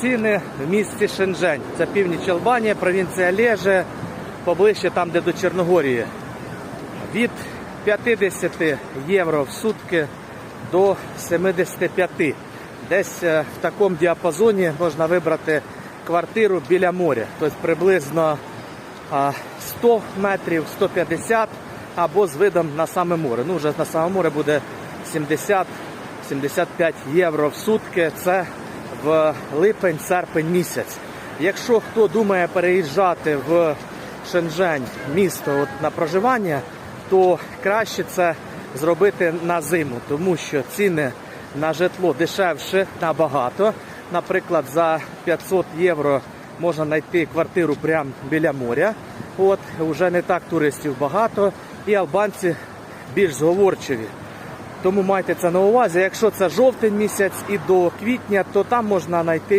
ціни в місті Шенжень. Це північ Албанії, провінція Леже, поближче там, де до Чорногорії. Від 50 євро в сутки до 75. Десь е, в такому діапазоні можна вибрати квартиру біля моря. Тобто приблизно 100 метрів, 150 або з видом на саме море. Ну, вже на саме море буде 70-75 євро в сутки. Це в липень-серпень місяць. Якщо хто думає переїжджати в Шенжень, місто от, на проживання, то краще це зробити на зиму, тому що ціни на житло дешевше набагато. Наприклад, за 500 євро можна знайти квартиру прямо біля моря. От вже не так туристів багато, і албанці більш зговорчиві. Тому майте це на увазі. Якщо це жовтень місяць і до квітня, то там можна знайти